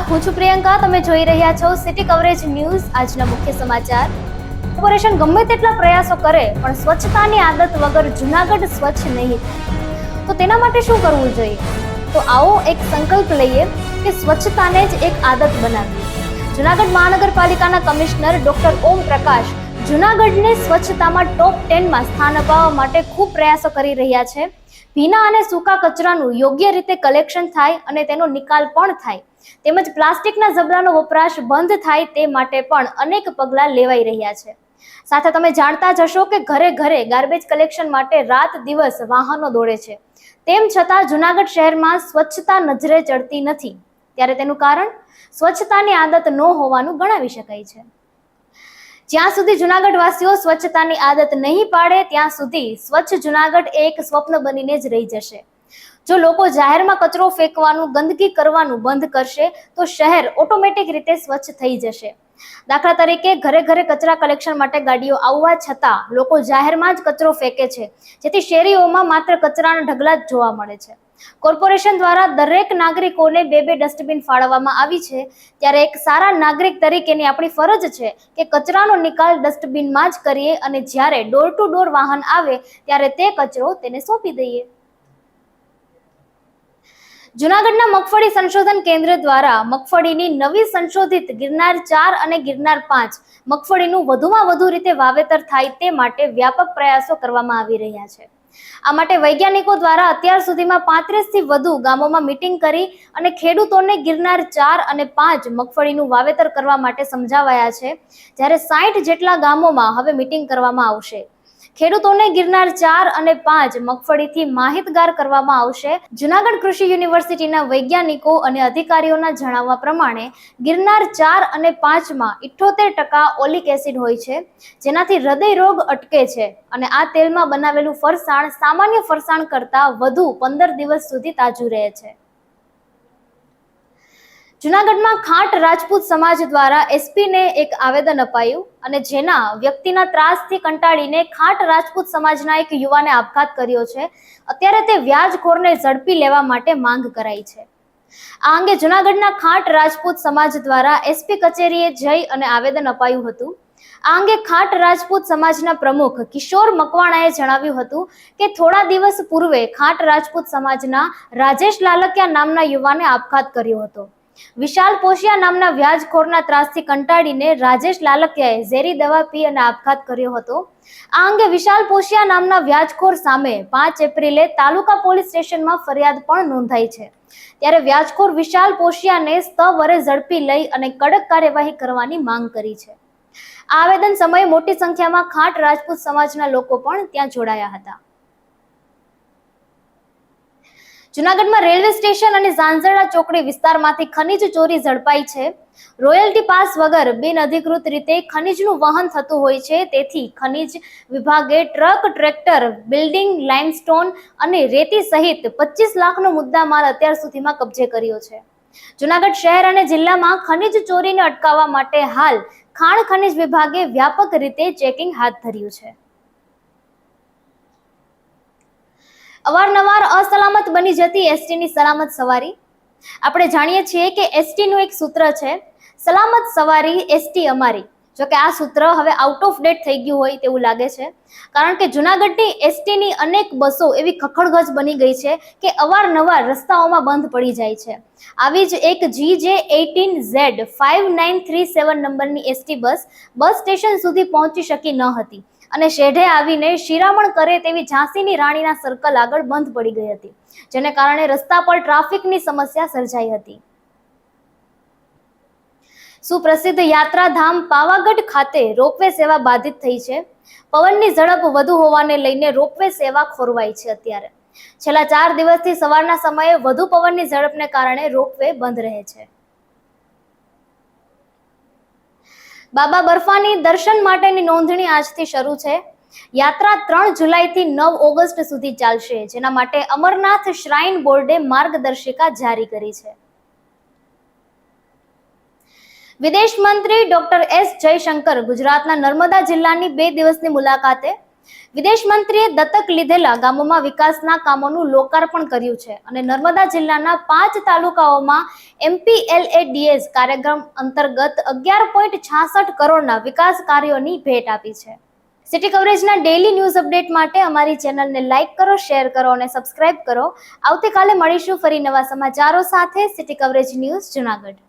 હું છું પ્રિયંકા. તમે જોઈ રહ્યા છો સિટી કવરેજ ન્યૂઝ. આજના મુખ્ય સમાચાર. કોર્પોરેશન ગમે તેટલા પ્રયાસો કરે, પણ સ્વચ્છતાની આદત વગર જુનાગઢ સ્વચ્છ નહીં તો તેના માટે શું કરવું જોઈએ? તો આવો એક સંકલ્પ લઈએ કે સ્વચ્છતાને જ એક આદત બનાવીએ. જુનાગઢ મહાનગરપાલિકાના કમિશનર ડોક્ટર ઓમ પ્રકાશ જુનાગઢને સ્વચ્છતામાં ટોપ ટેનમાં સ્થાન અપાવવા માટે ખૂબ પ્રયાસો કરી રહ્યા છે. ભીના અને સૂકા કચરાનું યોગ્ય રીતે કલેક્શન થાય અને તેનો નિકાલ પણ થાય. તેમજ પ્લાસ્ટિકના ઝબલાનો વપરાશ બંધ થાય તે માટે પણ અનેક પગલાં લેવાઈ રહ્યા છે. સાથે તમે જાણતા જ હશો કે ઘરે ઘરે ગાર્બેજ કલેક્શન માટે રાત દિવસ વાહનો દોડે છે. તેમ છતાં જુનાગઢ શહેરમાં સ્વચ્છતા નજરે ચડતી નથી. ત્યારે તેનું કારણ સ્વચ્છતાની આદત ન હોવાનું ગણાવી શકાય છે. જ્યાં સુધી જુનાગઢ વાસીઓ સ્વચ્છતાની આદત નહીં પાડે, ત્યાં સુધી સ્વચ્છ જુનાગઢ એક સ્વપ્ન બનીને જ રહી જશે. જો લોકો જાહેરમાં કચરો ફેંકવાનું, ગંદકી કરવાનું બંધ કરશે, તો શહેર ઓટોમેટિક રીતે સ્વચ્છ થઈ જશે. દાખલા તરીકે ઘરે ઘરે કચરા કલેક્શન માટે ગાડીઓ આવવા છતાં લોકો જાહેરમાં જ કચરો ફેંકે છે, જેથી શેરીઓમાં માત્ર કચરાના ઢગલા જ જોવા મળે છે. કોર્પોરેશન દ્વારા દરેક નાગરિકોને બે બે ડસ્ટબિન ફાળવવામાં આવી છે, ત્યારે એક સારા નાગરિક તરીકેની આપણી ફરજ છે કે કચરાનો નિકાલ ડસ્ટબિનમાં જ કરીએ અને જ્યારે ડોર ટુ ડોર વાહન આવે ત્યારે તે કચરો તેને સોંપી દઈએ. જુનાગઢના મગફળી સંશોધન કેન્દ્ર દ્વારા મગફળીની નવી સંશોધિત ગિરનાર ચાર અને ગિરનાર પાંચ મગફળીનું વધુમાં વધુ રીતે વાવેતર થાય તે માટે વ્યાપક પ્રયાસો કરવામાં આવી રહ્યા છે. આ માટે વૈજ્ઞાનિકો દ્વારા અત્યાર સુધીમાં પાંત્રીસથી વધુ ગામોમાં મિટિંગ કરી અને ખેડૂતોને ગિરનાર ચાર અને પાંચ મગફળીનું વાવેતર કરવા માટે સમજાવાયા છે. જ્યારે સાઠ જેટલા ગામોમાં હવે મિટિંગ કરવામાં આવશે. ખેડૂતોને ગિરનાર ચાર અને પાંચ મગફળીથી માહિતગાર કરવામાં આવશે. જુનાગઢ કૃષિ યુનિવર્સિટીના વૈજ્ઞાનિકો અને અધિકારીઓના જણાવવા પ્રમાણે ગિરનાર ચાર અને પાંચમાં ઇઠ્ઠોતેર ટકા ઓલિક એસિડ હોય છે, જેનાથી હૃદય રોગ અટકે છે અને આ તેલમાં બનાવેલું ફરસાણ સામાન્ય ફરસાણ કરતાં વધુ પંદર દિવસ સુધી તાજું રહે છે. જુનાગઢમાં ખાંટ રાજપૂત સમાજ દ્વારા એસપીને એક આવેદન અપાયું અને જેના વ્યક્તિના ત્રાસથી કંટાળીને ખાટ રાજપૂત સમાજના એક યુવાને આપઘાત કર્યો છે. અત્યારે તે વ્યાજખોરને ઝડપી લેવા માટે માંગ કરાઈ છે. આ અંગે જુનાગઢના ખાટ રાજપૂત સમાજ દ્વારા એસપી કચેરીએ જઈ અને આવેદન અપાયું હતું. આ અંગે ખાટ રાજપૂત સમાજના પ્રમુખ કિશોર મકવાણાએ જણાવ્યું હતું કે થોડા દિવસ પૂર્વે ખાંટ રાજપૂત સમાજના રાજેશ લાલકિયા નામના યુવાને આપઘાત કર્યો હતો. વિશાલ પોશિયા નામના વ્યાજખોરના ત્રાસથી કંટાળીને રાજેશ લાલકિયાએ ઝેરી દવા પી અને આપઘાત કર્યો હતો. આ અંગે વિશાલ પોશિયા નામના વ્યાજખોર સામે પાંચ એપ્રિલે તાલુકા પોલીસ સ્ટેશનમાં ફરિયાદ પણ નોંધાઈ છે. ત્યારે વ્યાજખોર વિશાલ પોશિયાને સ્તવરે ઝડપી લઈ અને કડક કાર્યવાહી કરવાની માંગ કરી છે. આવેદન સમયે મોટી સંખ્યામાં ખાંટ રાજપૂત સમાજના લોકો પણ ત્યાં જોડાયા હતા. જુનાગઢમાં રેલવે સ્ટેશન અને ઝાંઝરડા ચોકડી વિસ્તારમાંથી ખનીજ ચોરી ઝડપાઈ છે. રોયલ્ટી પાસ વગર બિનઅધિકૃત રીતે ખનીજનું વહન થતું હોય છે. તેથી ખનીજ વિભાગે ટ્રક, ટ્રેક્ટર, બિલ્ડિંગ લાઇમસ્ટોન અને રેતી સહિત પચીસ લાખનો મુદ્દામાલ અત્યાર સુધીમાં કબજે કર્યો છે. જુનાગઢ શહેર અને જિલ્લામાં ખનીજ ચોરીને અટકાવવા માટે હાલ ખાણ ખનીજ વિભાગે વ્યાપક રીતે ચેકિંગ હાથ ધર્યું છે. અવારનવાર અસલામત બની જતી એસટીની સલામત સવારી. આપણે જાણીએ છીએ કે એસટીનું એક સૂત્ર છે, સલામત સવારી એસટી અમારી. જો કે આ સૂત્ર હવે આઉટ ઓફ ડેટ થઈ ગયું હોય તેવું લાગે છે. કારણ કે જુનાગઢની એસટીની અનેક બસો એવી ખખડગજ બની ગઈ છે કે અવારનવાર રસ્તાઓમાં બંધ પડી જાય છે. આવી જ એક G J eighteen Z five nine three seven નંબરની એસટી બસ બસ સ્ટેશન સુધી પહોંચી શકી ન હતી. અને શેઢે આવીને શિરામણ કરે તેવી ઝાંસીની રાણીના સર્કલ આગળ બંધ પડી ગઈ હતી, જેને કારણે રસ્તા પર ટ્રાફિકની સમસ્યા સર્જાઈ હતી. સુપ્રસિદ્ધ યાત્રાધામ પાવાગઢ ખાતે રોપવે સેવા બાધિત થઈ છે. પવનની ઝડપ વધુ હોવાને લઈને રોપવે સેવા ખોરવાઈ છે અત્યારે. છેલ્લા ચાર દિવસથી સવારના સમયે વધુ પવનની ઝડપને કારણે રોપવે બંધ રહે છે. બાબા બર્ફાની દર્શન માટેની નોંધણી આજથી શરૂ છે. યાત્રા ત્રણ જુલાઈથી નવ ઓગસ્ટ સુધી ચાલશે, જેના માટે અમરનાથ શ્રાઇન બોર્ડે માર્ગદર્શિકા જારી કરી છે. વિદેશ મંત્રી ડોક્ટર એસ જયશંકર ગુજરાતના નર્મદા જિલ્લાની બે દિવસની મુલાકાતે વિદેશ મંત્રીએ દત્તક લીધેલા ગામોમાં વિકાસના કામોનું લોકાર્પણ કર્યું છે અને નર્મદા જિલ્લાના પાંચ તાલુકાઓમાં એમપીએલએડીએસ કાર્યક્રમ અંતર્ગત અગિયાર પોઈન્ટ છાસઠ કરોડના વિકાસ કાર્યોની ભેટ આપી છે. સિટી કવરેજના ડેઇલી ન્યૂઝ અપડેટ માટે અમારી ચેનલને લાઇક કરો શેર કરો અને સબસ્ક્રાઇબ કરો. આવતીકાલે મળીશું ફરી નવા સમાચારો સાથે. City coverage news Junagadh.